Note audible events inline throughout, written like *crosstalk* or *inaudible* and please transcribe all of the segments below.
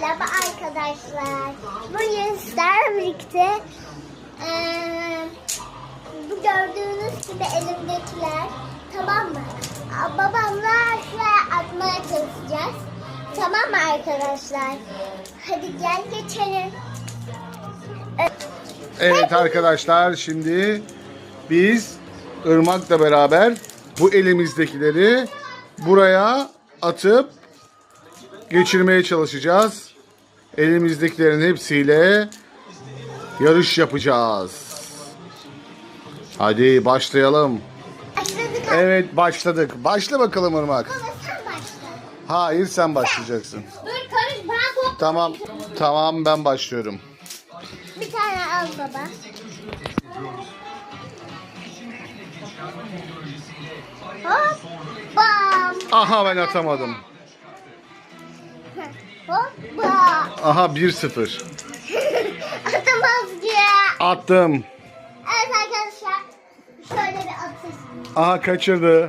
Merhaba arkadaşlar. Bugün sizlerle birlikte eee, bu gördüğünüz gibi elimdekiler tamam mı? Babamla şuraya atmaya çalışacağız. Tamam mı arkadaşlar? Hadi gel geçelim. Evet arkadaşlar şimdi biz Irmak'la beraber bu elimizdekileri buraya atıp geçirmeye çalışacağız. Elimizdekilerin hepsiyle yarış yapacağız. Hadi başlayalım. Başladık. Evet başladık. Başla bakalım Irmak. Baba sen başla. Hayır sen başlayacaksın. Dur karış ben. Tamam tamam ben başlıyorum. Bir tane al baba. Hop bam. Aha ben atamadım. Aha 1-0. Atamaz ki. Attım. Evet arkadaşlar. Şöyle bir atış. Aha kaçırdı.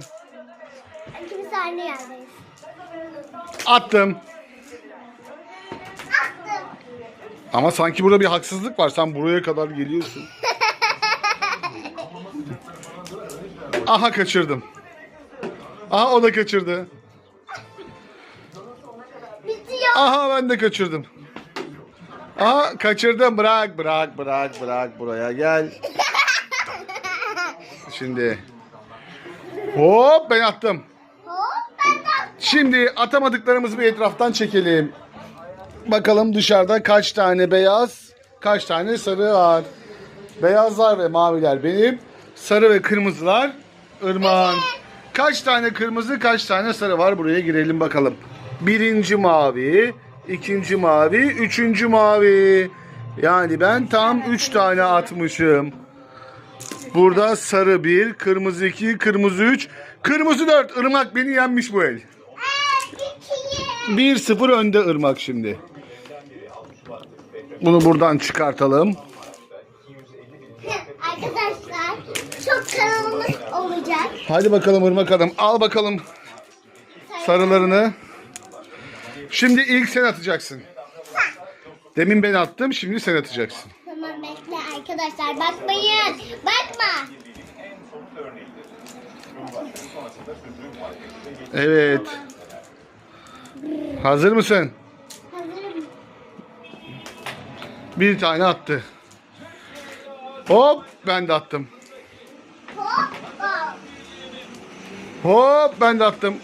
İkimiz aynı yerdeyiz. Attım. Attım. Ama sanki burada bir haksızlık var. Sen buraya kadar geliyorsun. *laughs* Aha kaçırdım. Aha o da kaçırdı. Aha ben de kaçırdım. Aha kaçırdım. Bırak bırak bırak bırak buraya gel. *laughs* Şimdi. Hop ben attım. Şimdi atamadıklarımızı bir etraftan çekelim. Bakalım dışarıda kaç tane beyaz, kaç tane sarı var. Beyazlar ve maviler benim, sarı ve kırmızılar ırmağın. Kaç tane kırmızı, kaç tane sarı var buraya girelim bakalım. Birinci mavi, ikinci mavi, üçüncü mavi. Yani ben tam üç tane atmışım. Burada sarı bir, kırmızı iki, kırmızı üç, kırmızı dört. Irmak beni yenmiş bu el. Evet ikiye. 1-0 önde Irmak şimdi. Bunu buradan çıkartalım. Arkadaşlar çok kanalımız olacak. Hadi bakalım Irmak Hanım. Al bakalım sarılarını. Şimdi ilk sen atacaksın. Demin ben attım, şimdi sen atacaksın. Tamam bekle arkadaşlar bakmayın. Bakma. Evet. Hazır mısın? Hazırım. Bir tane attı. Hop ben de attım. Hop ben de attım.